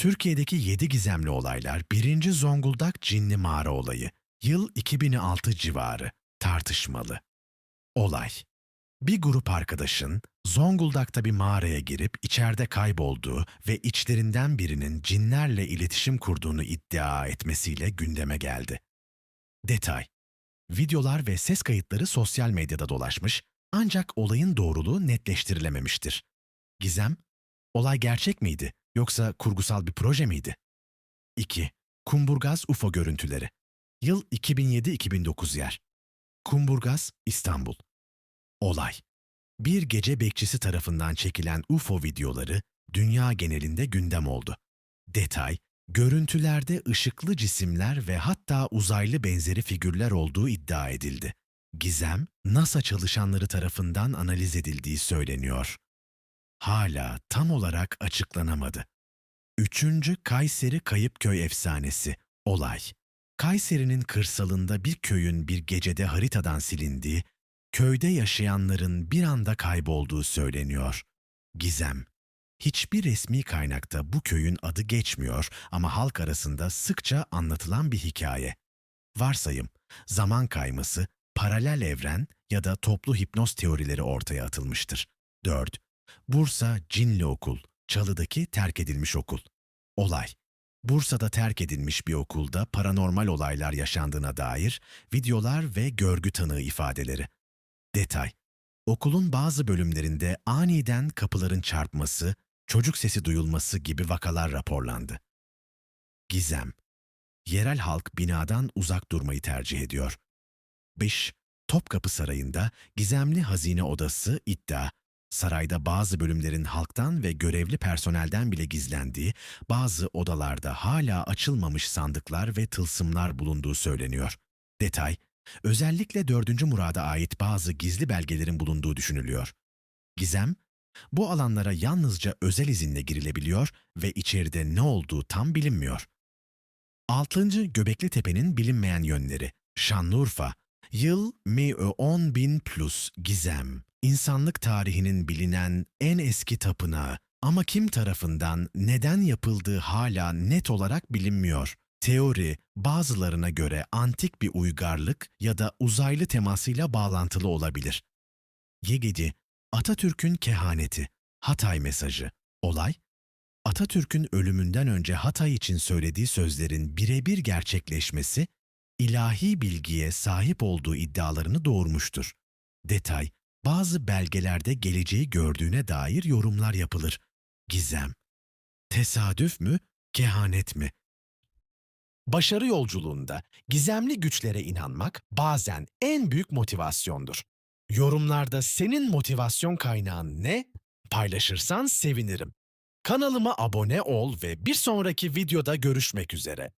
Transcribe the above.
Türkiye'deki 7 gizemli olaylar 1. Zonguldak Cinli Mağara olayı. Yıl 2006 civarı. Tartışmalı. Olay. Bir grup arkadaşın Zonguldak'ta bir mağaraya girip içeride kaybolduğu ve içlerinden birinin cinlerle iletişim kurduğunu iddia etmesiyle gündeme geldi. Detay. Videolar ve ses kayıtları sosyal medyada dolaşmış ancak olayın doğruluğu netleştirilememiştir. Gizem, olay gerçek miydi yoksa kurgusal bir proje miydi? 2. Kumburgaz UFO görüntüleri. Yıl 2007-2009 yer. Kumburgaz, İstanbul. Olay. Bir gece bekçisi tarafından çekilen UFO videoları dünya genelinde gündem oldu. Detay, görüntülerde ışıklı cisimler ve hatta uzaylı benzeri figürler olduğu iddia edildi. Gizem, NASA çalışanları tarafından analiz edildiği söyleniyor. Hala tam olarak açıklanamadı. Üçüncü Kayseri Kayıpköy efsanesi. Olay. Kayseri'nin kırsalında bir köyün bir gecede haritadan silindiği, köyde yaşayanların bir anda kaybolduğu söyleniyor. Gizem. Hiçbir resmi kaynakta bu köyün adı geçmiyor ama halk arasında sıkça anlatılan bir hikaye. Varsayım, zaman kayması, paralel evren ya da toplu hipnoz teorileri ortaya atılmıştır. 4. Bursa Cinli Okul, Çalı'daki terk edilmiş okul. Olay. Bursa'da terk edilmiş bir okulda paranormal olaylar yaşandığına dair videolar ve görgü tanığı ifadeleri. Detay. Okulun bazı bölümlerinde aniden kapıların çarpması, çocuk sesi duyulması gibi vakalar raporlandı. Gizem. Yerel halk binadan uzak durmayı tercih ediyor. 5. Topkapı Sarayı'nda gizemli hazine odası iddia. Sarayda bazı bölümlerin halktan ve görevli personelden bile gizlendiği, bazı odalarda hala açılmamış sandıklar ve tılsımlar bulunduğu söyleniyor. Detay, özellikle 4. Murad'a ait bazı gizli belgelerin bulunduğu düşünülüyor. Gizem, bu alanlara yalnızca özel izinle girilebiliyor ve içeride ne olduğu tam bilinmiyor. 6. Göbekli Tepe'nin bilinmeyen yönleri. Şanlıurfa, Yıl mi 10 bin plus gizem. İnsanlık tarihinin bilinen en eski tapınağı ama kim tarafından neden yapıldığı hala net olarak bilinmiyor. Teori bazılarına göre antik bir uygarlık ya da uzaylı temasıyla bağlantılı olabilir. Yegedi, Atatürk'ün kehaneti, Hatay mesajı. Olay, Atatürk'ün ölümünden önce Hatay için söylediği sözlerin birebir gerçekleşmesi ilahi bilgiye sahip olduğu iddialarını doğurmuştur. Detay, bazı belgelerde geleceği gördüğüne dair yorumlar yapılır. Gizem. Tesadüf mü, kehanet mi? Başarı yolculuğunda gizemli güçlere inanmak bazen en büyük motivasyondur. Yorumlarda senin motivasyon kaynağın ne? Paylaşırsan sevinirim. Kanalıma abone ol ve bir sonraki videoda görüşmek üzere.